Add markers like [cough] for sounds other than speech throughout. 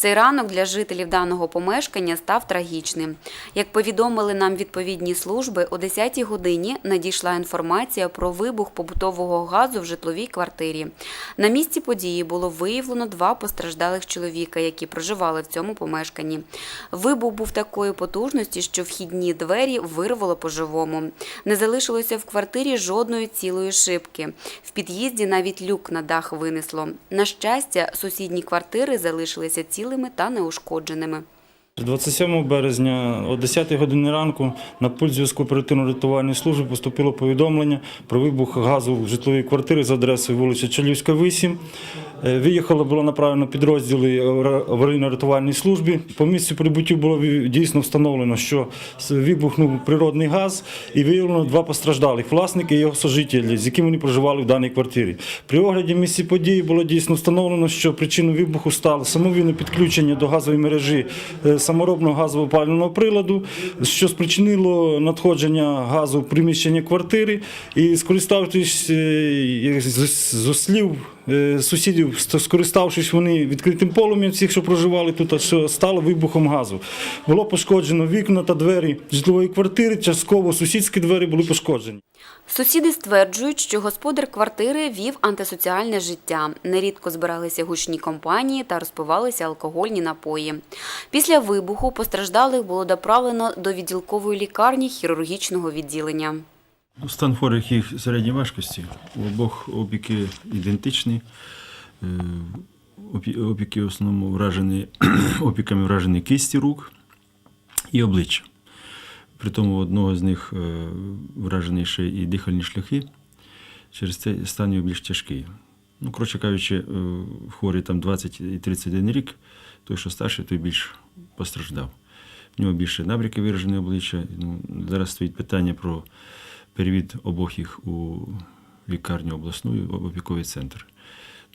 Цей ранок для жителів даного помешкання став трагічним. Як повідомили нам відповідні служби, о 10-й годині надійшла інформація про вибух побутового газу в житловій квартирі. На місці події було виявлено два постраждалих чоловіка, які проживали в цьому помешканні. Вибух був такої потужності, що вхідні двері вирвало по-живому. Не залишилося в квартирі жодної цілої шибки. В під'їзді навіть люк на дах винесло. На щастя, сусідні квартири залишилися цілими та неушкодженими. 27 березня о 10 годині ранку на пульт зв'язку оперативно-рятувальної служби поступило повідомлення про вибух газу в житловій квартирі за адресою вулиця Чалівська, 8. Е, Виїхало було направлено підрозділи аварійно-рятувальної служби. По місцю прибуття було дійсно встановлено, що вибухнув природний газ і виявлено два постраждалих власники і його сожителі, з якими вони проживали в даній квартирі. При огляді місці події було дійсно встановлено, що причиною вибуху стало самовільне підключення до газової мережі е, саморобного газового опалювального приладу, що спричинило надходження газу в приміщення квартири і скориставшись е, з слів е, сусідів, скориставшись вони відкритим полум'ям всіх, що проживали тут, що стало вибухом газу. Було пошкоджено вікна та двері житлової квартири, частково сусідські двері були пошкоджені. Сусіди стверджують, що господар квартири вів антисоціальне життя. Нерідко збиралися гучні компанії та розпивалися алкогольні напої. Після вибуху постраждалих було доправлено до відділкової лікарні хірургічного відділення. Стан хворих їх середньої важкості. У обох опіки ідентичні. Е, Опіки в основному вражені [clears throat] опіками вражені кисті рук і обличчя. При тому у одного з них е, вражені ще і дихальні шляхи. Через це стан його більш тяжкий. Ну, коротше кажучи, е, хворий там 20 і 31 рік, той, що старший, той більш постраждав. У нього більше набряки виражені обличчя. Ну, зараз стоїть питання про перевід обох їх у лікарню обласну, в опіковий центр.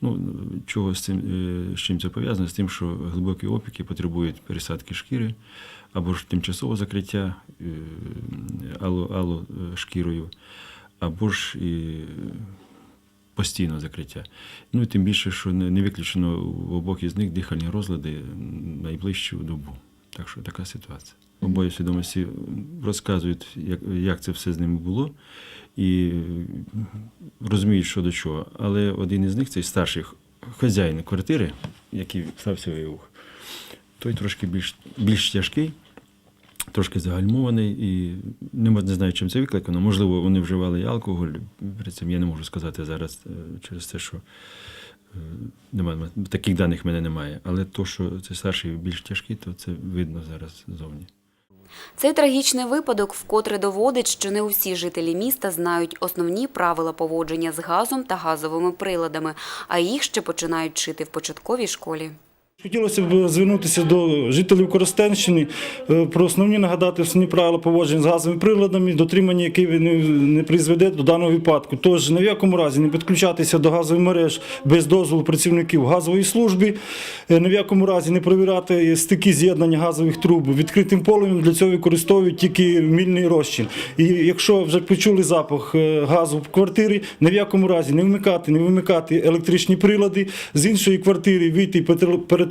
Ну, чого з цим, е, з чим це пов'язано? З тим, що глибокі опіки потребують пересадки шкіри або ж тимчасового закриття е, ало, ало е, шкірою, або ж і постійного закриття. Ну і тим більше, що не не виключено в обох із них дихальні розлади найближчу добу. Так що така ситуація. Обоє свідомості розказують, як, як це все з ними було, і розуміють, що до чого. Але один із них, цей старший хазяїн квартири, який стався вибух, той трошки більш, більш тяжкий, трошки загальмований і не, не знаю, чим це викликано. Можливо, вони вживали і алкоголь. При цьому я не можу сказати зараз е, через те, що немає, таких даних в мене немає. Але то, що це старший більш тяжкий, то це видно зараз зовні. Цей трагічний випадок вкотре доводить, що не усі жителі міста знають основні правила поводження з газом та газовими приладами, а їх ще починають вчити в початковій школі. Хотілося б звернутися до жителів Коростенщини е, про основні нагадати основні правила поводження з газовими приладами, дотримання яких не, призведе до даного випадку. Тож ні в якому разі не підключатися до газових мереж без дозволу працівників газової служби, е, ні в якому разі не перевіряти стики з'єднання газових труб. Відкритим полум'ям для цього використовують тільки мільний розчин. І якщо вже почули запах е, газу в квартирі, ні в якому разі не вмикати, не вимикати електричні прилади з іншої квартири, вийти і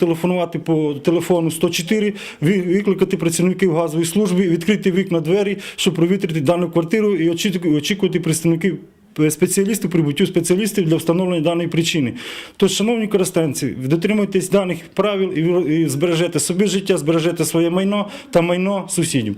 перетелефонувати по телефону 104, викликати працівників газової служби, відкрити вікна двері, щоб провітрити дану квартиру і очікувати представників. е, Спеціалістів прибуттю спеціалістів для встановлення даної причини. Тож, шановні користенці, дотримуйтесь даних правил і збережете собі життя, збережете своє майно та майно сусідів.